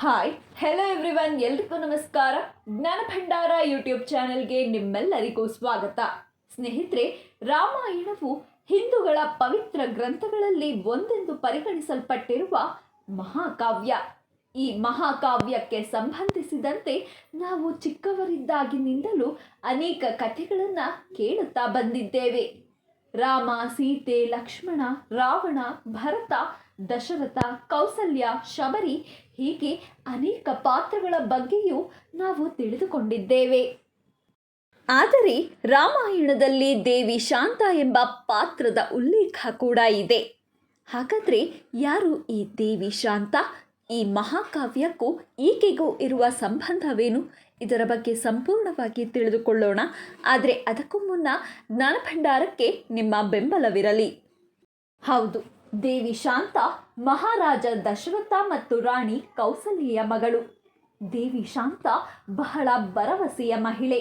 Hi hello everyone ಎಲ್ರಿಗೂ ನಮಸ್ಕಾರ. ಜ್ಞಾನ ಭಂಡಾರ ಯೂಟ್ಯೂಬ್ ಚಾನೆಲ್ಗೆ ನಿಮ್ಮೆಲ್ಲರಿಗೂ ಸ್ವಾಗತ. ಸ್ನೇಹಿತರೆ, ರಾಮಾಯಣವು ಹಿಂದೂಗಳ ಪವಿತ್ರ ಗ್ರಂಥಗಳಲ್ಲಿ ಒಂದೆಂದು ಪರಿಗಣಿಸಲ್ಪಟ್ಟಿರುವ ಮಹಾಕಾವ್ಯ. ಈ ಮಹಾಕಾವ್ಯಕ್ಕೆ ಸಂಬಂಧಿಸಿದಂತೆ ನಾವು ಚಿಕ್ಕವರಿದ್ದಾಗಿನಿಂದಲೂ ಅನೇಕ ಕಥೆಗಳನ್ನು ಕೇಳುತ್ತಾ ಬಂದಿದ್ದೇವೆ. ರಾಮ, ಸೀತೆ, ಲಕ್ಷ್ಮಣ, ರಾವಣ, ಭರತ, ದಶರಥ, ಕೌಸಲ್ಯ, ಶಬರಿ ಹೀಗೆ ಅನೇಕ ಪಾತ್ರಗಳ ಬಗ್ಗೆಯೂ ನಾವು ತಿಳಿದುಕೊಂಡಿದ್ದೇವೆ. ಆದರೆ ರಾಮಾಯಣದಲ್ಲಿ ದೇವಿ ಶಾಂತ ಎಂಬ ಪಾತ್ರದ ಉಲ್ಲೇಖ ಕೂಡ ಇದೆ. ಹಾಗಾದರೆ ಯಾರು ಈ ದೇವಿ ಶಾಂತ? ಈ ಮಹಾಕಾವ್ಯಕ್ಕೂ ಈಕೆಗೂ ಇರುವ ಸಂಬಂಧವೇನು? ಇದರ ಬಗ್ಗೆ ಸಂಪೂರ್ಣವಾಗಿ ತಿಳಿದುಕೊಳ್ಳೋಣ. ಆದರೆ ಅದಕ್ಕೂ ಮುನ್ನ ಜ್ಞಾನಭಂಡಾರಕ್ಕೆ ನಿಮ್ಮ ಬೆಂಬಲವಿರಲಿ. ಹೌದು, ದೇವಿ ಶಾಂತ, ಮಹಾರಾಜ ದಶರಥ ಮತ್ತು ರಾಣಿ ಕೌಸಲ್ಯ ಮಗಳು. ದೇವಿ ಶಾಂತ ಬಹಳ ಭರವಸೆಯ ಮಹಿಳೆ.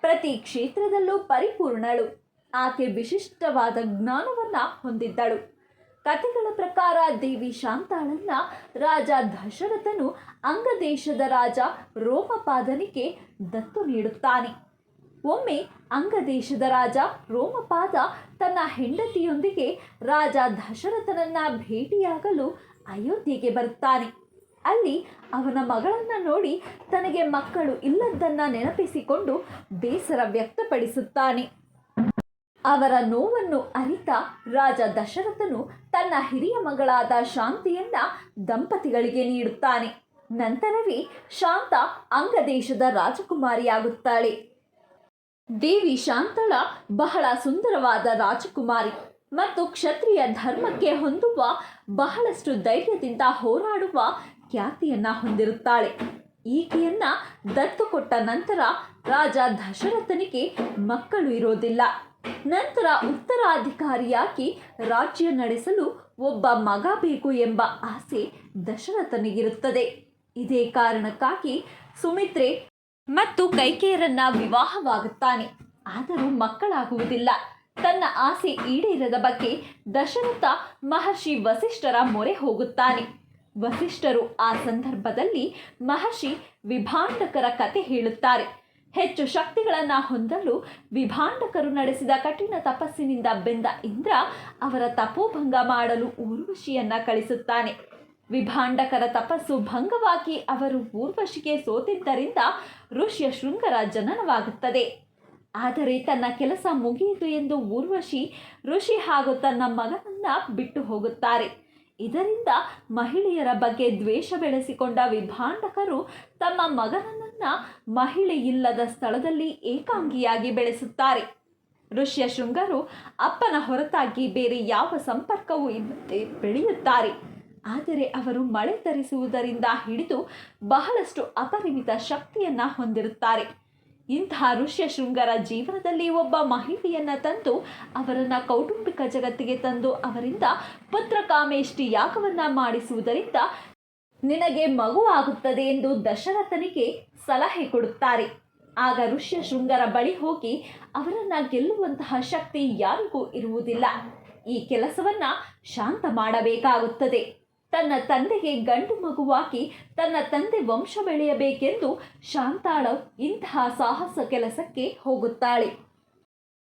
ಪ್ರತಿ ಕ್ಷೇತ್ರದಲ್ಲೂ ಪರಿಪೂರ್ಣಳು. ಆಕೆ ವಿಶಿಷ್ಟವಾದ ಜ್ಞಾನವನ್ನು ಹೊಂದಿದ್ದಳು. ಕಥೆಗಳ ಪ್ರಕಾರ ದೇವಿ ಶಾಂತಾಳನ್ನ ರಾಜ ದಶರಥನು ಅಂಗದೇಶದ ರಾಜ ರೋಮಪಾದನಿಗೆ ದತ್ತು ನೀಡುತ್ತಾನೆ. ಒಮ್ಮೆ ಅಂಗದೇಶದ ರಾಜ ರೋಮಪಾದ ತನ್ನ ಹೆಂಡತಿಯೊಂದಿಗೆ ರಾಜ ದಶರಥನನ್ನ ಭೇಟಿಯಾಗಲು ಅಯೋಧ್ಯೆಗೆ ಬರುತ್ತಾನೆ. ಅಲ್ಲಿ ಅವನ ಮಗಳನ್ನ ನೋಡಿ ತನಗೆ ಮಕ್ಕಳು ಇಲ್ಲದ್ದನ್ನು ನೆನಪಿಸಿಕೊಂಡು ಬೇಸರ ವ್ಯಕ್ತಪಡಿಸುತ್ತಾನೆ. ಅವರ ನೋವನ್ನು ಅರಿತ ರಾಜ ದಶರಥನು ತನ್ನ ಹಿರಿಯ ಮಗಳಾದ ಶಾಂತಿಯನ್ನ ದಂಪತಿಗಳಿಗೆ ನೀಡುತ್ತಾನೆ. ನಂತರವೇ ಶಾಂತ ಅಂಗದೇಶದ ರಾಜಕುಮಾರಿಯಾಗುತ್ತಾಳೆ. ದೇವಿ ಶಾಂತಳ ಬಹಳ ಸುಂದರವಾದ ರಾಜಕುಮಾರಿ ಮತ್ತು ಕ್ಷತ್ರಿಯ ಧರ್ಮಕ್ಕೆ ಹೊಂದುವ ಬಹಳಷ್ಟು ಧೈರ್ಯದಿಂದ ಹೋರಾಡುವ ಖ್ಯಾತಿಯನ್ನ ಹೊಂದಿರುತ್ತಾಳೆ. ಈಕೆಯನ್ನ ದತ್ತು ಕೊಟ್ಟ ನಂತರ ರಾಜ ದಶರಥನಿಗೆ ಮಕ್ಕಳು ಇರೋದಿಲ್ಲ. ನಂತರ ಉತ್ತರಾಧಿಕಾರಿಯಾಗಿ ರಾಜ್ಯ ನಡೆಸಲು ಒಬ್ಬ ಮಗ ಬೇಕು ಎಂಬ ಆಸೆ ದಶರಥನಿಗಿರುತ್ತದೆ. ಇದೇ ಕಾರಣಕ್ಕಾಗಿ ಸುಮಿತ್ರೆ ಮತ್ತು ಕೈಕೇಯರನ್ನ ವಿವಾಹವಾಗುತ್ತಾನೆ. ಆದರೂ ಮಕ್ಕಳಾಗುವುದಿಲ್ಲ. ತನ್ನ ಆಸೆ ಈಡೇರದ ಬಗ್ಗೆ ದಶರಥ ಮಹರ್ಷಿ ವಸಿಷ್ಠರ ಮೊರೆ ಹೋಗುತ್ತಾನೆ. ವಸಿಷ್ಠರು ಆ ಸಂದರ್ಭದಲ್ಲಿ ಮಹರ್ಷಿ ವಿಭಾಂಡಕರ ಕತೆ ಹೇಳುತ್ತಾರೆ. ಹೆಚ್ಚು ಶಕ್ತಿಗಳನ್ನು ಹೊಂದಲು ವಿಭಾಂಡಕರು ನಡೆಸಿದ ಕಠಿಣ ತಪಸ್ಸಿನಿಂದ ಬೆಂದ ಇಂದ್ರ ಅವರ ತಪೋಭಂಗ ಮಾಡಲು ಊರ್ವಶಿಯನ್ನು ಕಳಿಸುತ್ತಾನೆ. ವಿಭಾಂಡಕರ ತಪಸ್ಸು ಭಂಗವಾಗಿ ಅವರು ಊರ್ವಶಿಗೆ ಸೋತಿದ್ದರಿಂದ ಋಷ್ಯ ಶೃಂಗರ ಜನನವಾಗುತ್ತದೆ. ಆದರೆ ತನ್ನ ಕೆಲಸ ಮುಗಿಯಿತು ಎಂದು ಊರ್ವಶಿ ಋಷಿ ಹಾಗೂ ತನ್ನ ಮಗನನ್ನ ಬಿಟ್ಟು ಹೋಗುತ್ತಾರೆ. ಇದರಿಂದ ಮಹಿಳೆಯರ ಬಗ್ಗೆ ದ್ವೇಷ ಬೆಳೆಸಿಕೊಂಡ ವಿಭಾಂಡಕರು ತಮ್ಮ ಮಗನನ್ನ ಮಹಿಳೆ ಇಲ್ಲದ ಸ್ಥಳದಲ್ಲಿ ಏಕಾಂಗಿಯಾಗಿ ಬೆಳೆಸುತ್ತಾರೆ. ಋಷ್ಯ ಶೃಂಗರು ಅಪ್ಪನ ಹೊರತಾಗಿ ಬೇರೆ ಯಾವ ಸಂಪರ್ಕವೂ ಇಲ್ಲದೆ ಬೆಳೆಯುತ್ತಾರೆ. ಆದರೆ ಅವರು ಮಳೆ ತರಿಸುವುದರಿಂದ ಹಿಡಿದು ಬಹಳಷ್ಟು ಅಪರಿಮಿತ ಶಕ್ತಿಯನ್ನ ಹೊಂದಿರುತ್ತಾರೆ. ಇಂತಹ ಋಷ್ಯ ಶೃಂಗರ ಜೀವನದಲ್ಲಿ ಒಬ್ಬ ಮಹಿಳೆಯನ್ನು ತಂದು ಅವರನ್ನು ಕೌಟುಂಬಿಕ ಜಗತ್ತಿಗೆ ತಂದು ಅವರಿಂದ ಪುತ್ರಕಾಮೇಷ್ಟಿ ಯಾಗವನ್ನ ಮಾಡಿಸುವುದರಿಂದ ನಿನಗೆ ಮಗು ಆಗುತ್ತದೆ ಎಂದು ದಶರಥನಿಗೆ ಸಲಹೆ ಕೊಡುತ್ತಾರೆ. ಆಗ ಋಷ್ಯ ಶೃಂಗರ ಬಳಿ ಹೋಗಿ ಅವರನ್ನು ಗೆಲ್ಲುವಂತಹ ಶಕ್ತಿ ಯಾರಿಗೂ ಇರುವುದಿಲ್ಲ. ಈ ಕೆಲಸವನ್ನು ಶಾಂತ ಮಾಡಬೇಕಾಗುತ್ತದೆ. ತನ್ನ ತಂದೆಗೆ ಗಂಡು ಮಗುವಾಗಿ ತನ್ನ ತಂದೆ ವಂಶ ಬೆಳೆಯಬೇಕೆಂದು ಶಾಂತಾಳ ಇಂತಹ ಸಾಹಸ ಕೆಲಸಕ್ಕೆ ಹೋಗುತ್ತಾಳೆ.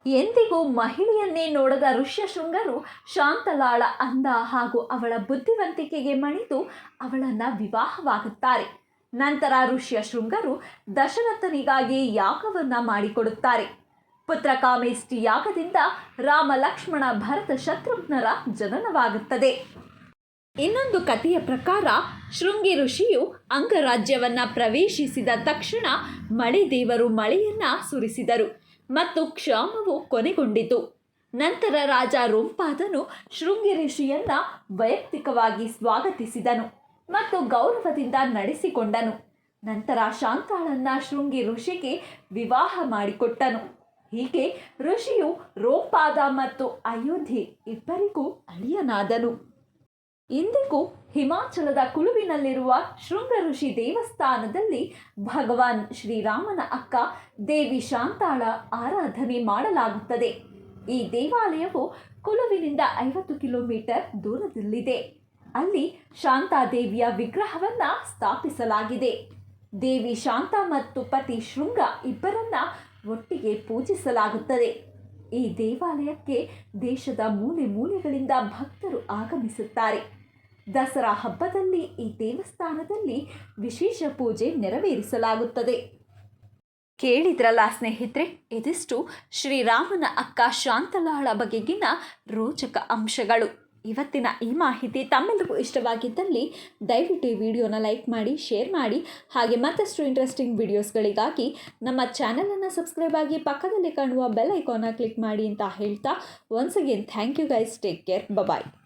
ಎಂದಿಗೂ ಮಹಿಳೆಯನ್ನೇ ನೋಡದ ಋಷ್ಯಶೃಂಗರು ಶಾಂತಲಾಳ ಅಂದ ಹಾಗೂ ಅವಳ ಬುದ್ಧಿವಂತಿಕೆಗೆ ಮಣಿದು ಅವಳನ್ನು ವಿವಾಹವಾಗುತ್ತಾರೆ. ನಂತರ ಋಷ್ಯ ಶೃಂಗರು ದಶರಥನಿಗಾಗಿ ಯಾಗವನ್ನ ಮಾಡಿಕೊಡುತ್ತಾರೆ. ಪುತ್ರಕಾಮೇಷ್ಟಿ ಯಾಗದಿಂದ ರಾಮ ಲಕ್ಷ್ಮಣ ಭರತ ಶತ್ರುಘ್ನರ ಜನನವಾಗುತ್ತದೆ. ಇನ್ನೊಂದು ಕಥೆಯ ಪ್ರಕಾರ ಶೃಂಗಿ ಋಷಿಯು ಅಂಗರಾಜ್ಯವನ್ನ ಪ್ರವೇಶಿಸಿದ ತಕ್ಷಣ ಮಳೆ ದೇವರು ಮಳೆಯನ್ನ ಸುರಿಸಿದರು. ಮತ್ತು ಕ್ಷಾಮವು ಕೊನೆಗೊಂಡಿತು. ನಂತರ ರಾಜ ರೋಂಪಾದನು ಶೃಂಗಿ ಋಷಿಯನ್ನ ವೈಯಕ್ತಿಕವಾಗಿ ಸ್ವಾಗತಿಸಿದನು ಮತ್ತು ಗೌರವದಿಂದ ನಡೆಸಿಕೊಂಡನು. ನಂತರ ಶಾಂತಾಳನ್ನ ಶೃಂಗಿ ಋಷಿಗೆ ವಿವಾಹ ಮಾಡಿಕೊಟ್ಟನು. ಹೀಗೆ ಋಷಿಯು ರೋಂಪಾದ ಮತ್ತು ಅಯೋಧ್ಯೆ ಇಬ್ಬರಿಗೂ ಅಳಿಯನಾದನು. ಇಂದಿಗೂ ಹಿಮಾಚಲದ ಕುಳುವಿನಲ್ಲಿರುವ ಶೃಂಗ ಋಷಿ ದೇವಸ್ಥಾನದಲ್ಲಿ ಭಗವಾನ್ ಶ್ರೀರಾಮನ ಅಕ್ಕ ದೇವಿ ಶಾಂತಾಳ ಆರಾಧನೆ ಮಾಡಲಾಗುತ್ತದೆ. ಈ ದೇವಾಲಯವು ಕುಲುವಿನಿಂದ ಐವತ್ತು ಕಿಲೋಮೀಟರ್ ದೂರದಲ್ಲಿದೆ. ಅಲ್ಲಿ ಶಾಂತಾದೇವಿಯ ವಿಗ್ರಹವನ್ನ ಸ್ಥಾಪಿಸಲಾಗಿದೆ. ದೇವಿ ಶಾಂತ ಮತ್ತು ಪತಿ ಶೃಂಗ ಇಬ್ಬರನ್ನ ಒಟ್ಟಿಗೆ ಪೂಜಿಸಲಾಗುತ್ತದೆ. ಈ ದೇವಾಲಯಕ್ಕೆ ದೇಶದ ಮೂಲೆ ಮೂಲೆಗಳಿಂದ ಭಕ್ತರು ಆಗಮಿಸುತ್ತಾರೆ. ದಸರಾ ಹಬ್ಬದಲ್ಲಿ ಈ ದೇವಸ್ಥಾನದಲ್ಲಿ ವಿಶೇಷ ಪೂಜೆ ನೆರವೇರಿಸಲಾಗುತ್ತದೆ. ಕೇಳಿದ್ರಲ್ಲ ಸ್ನೇಹಿತರೆ, ಇದಿಷ್ಟು ಶ್ರೀರಾಮನ ಅಕ್ಕ ಶಾಂತಲಾಳ ಬಗೆಗಿನ ರೋಚಕ ಅಂಶಗಳು. ಇವತ್ತಿನ ಈ ಮಾಹಿತಿ ತಮ್ಮೆಲ್ಲರಿಗೂ ಇಷ್ಟವಾಗಿದ್ದಲ್ಲಿ ದಯವಿಟ್ಟು ಈ ವಿಡಿಯೋನ ಲೈಕ್ ಮಾಡಿ, ಶೇರ್ ಮಾಡಿ, ಹಾಗೆ ಮತ್ತಷ್ಟು ಇಂಟ್ರೆಸ್ಟಿಂಗ್ ವಿಡಿಯೋಸ್ಗಳಿಗಾಗಿ ನಮ್ಮ ಚಾನಲನ್ನು ಸಬ್ಸ್ಕ್ರೈಬ್ ಆಗಿ ಪಕ್ಕದಲ್ಲಿ ಕಾಣುವ ಬೆಲ್ ಐಕಾನ್ನ ಕ್ಲಿಕ್ ಮಾಡಿ ಅಂತ ಹೇಳ್ತಾ once again thank you guys take care bye